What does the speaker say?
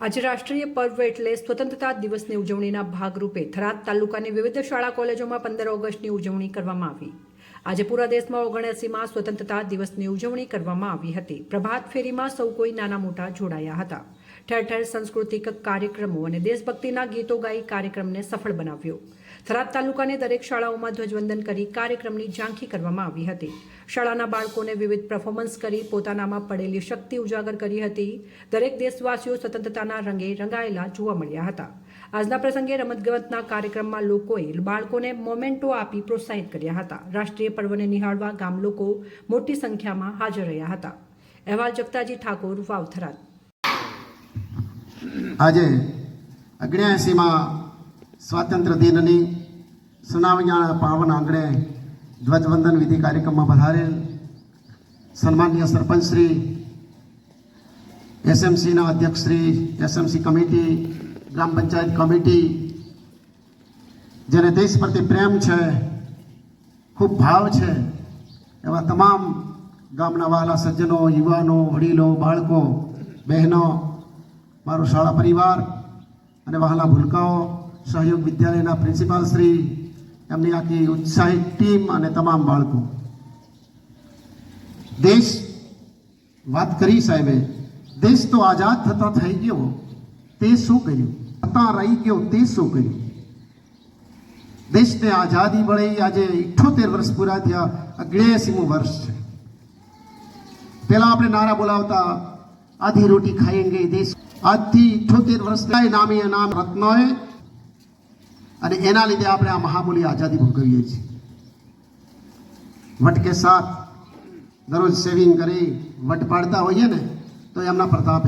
આજે રાષ્ટ્રીય પર્વ એટલે સ્વતંત્રતા દિવસની ઉજવણીના ભાગરૂપે થરાદ તાલુકાની વિવિધ શાળા કોલેજોમાં પંદર ઓગસ્ટની ઉજવણી કરવામાં આવી. આજે પૂરા દેશમાં ઓગણએસીમાં સ્વતંત્રતા દિવસની ઉજવણી કરવામાં આવી હતી. પ્રભાત ફેરીમાં સૌ કોઈ નાના મોટા જોડાયા હતા. ઠેર ઠેર સાંસ્કૃતિક કાર્યક્રમો અને દેશભક્તિના ગીતો ગાઈ કાર્યક્રમને સફળ બનાવ્યો. થરાદ તાલુકાની દરેક શાળાઓમાં ધ્વજવંદન કરી કાર્યક્રમની ઝાંખી કરવામાં આવી હતી. શાળાના બાળકોને વિવિધ પરફોર્મન્સ કરી પોતાનામાં પડેલી શક્તિ ઉજાગર કરી હતી. દરેક દેશવાસીઓ સ્વતંત્રતાના રંગે રંગાયેલા જોવા મળ્યા હતા. આજના પ્રસંગે રમતગમતના કાર્યક્રમમાં લોકોએ બાળકોને મોમેન્ટો આપી પ્રોત્સાહિત કર્યા હતા. રાષ્ટ્રીય પર્વને નિહાળવા ગામ લોકો મોટી સંખ્યામાં હાજર રહ્યા હતા. અહેવાલ જગતાજી ઠાકોર વાવથરાદ આજે અગ્નેસીમાં સ્વાતંત્ર્ય દિનની સુનાવણીના પાવન આંગણે ધ્વજવંદન વિધિ કાર્યક્રમમાં પધારેલ સન્માનીય સરપંચ શ્રી, એસએમસીના અધ્યક્ષ શ્રી, એસએમસી કમિટી, ગ્રામ પંચાયત કમિટી, જેને દેશ પ્રત્યે પ્રેમ છે ખૂબ ભાવ છે. એવા તમામ ગામના વહાલા સજ્જનો, યુવાનો, વડીલો, બાળકો, બહેનો, મારો શાળા પરિવાર અને વહાલા ભૂલકાઓ, સહયોગ વિદ્યાલયના પ્રિન્સિપાલ શ્રી, એમની આખી ઉત્સાહિત ટીમ અને તમામ બાળકો. દેશ, વાત કરી સાહેબે, દેશ તો આઝાદ થતા થઈ ગયો. તે શું કર્યું? થતા રહી ગયો, તે શું કર્યું? દેશને આઝાદી મળી આજે ઇઠ્ઠોતેર વર્ષ પૂરા થયા. અગ્નેસીમું વર્ષ છે. પેલા આપણે નારા બોલાવતા, આધી રોટી ખાएंगे દેશ. આજથી ઇઠ્ઠોતેર વર્ષ નામી નામ રત્નોએ. અને એના લીધે આપણે આ મહામૂલી આઝાદી ભોગવીએ છીએ. વટ કે સાથ? દરરોજ સેવિંગ કરી વટ પાડતા હોઈએ ને, તો એમના પ્રતાપ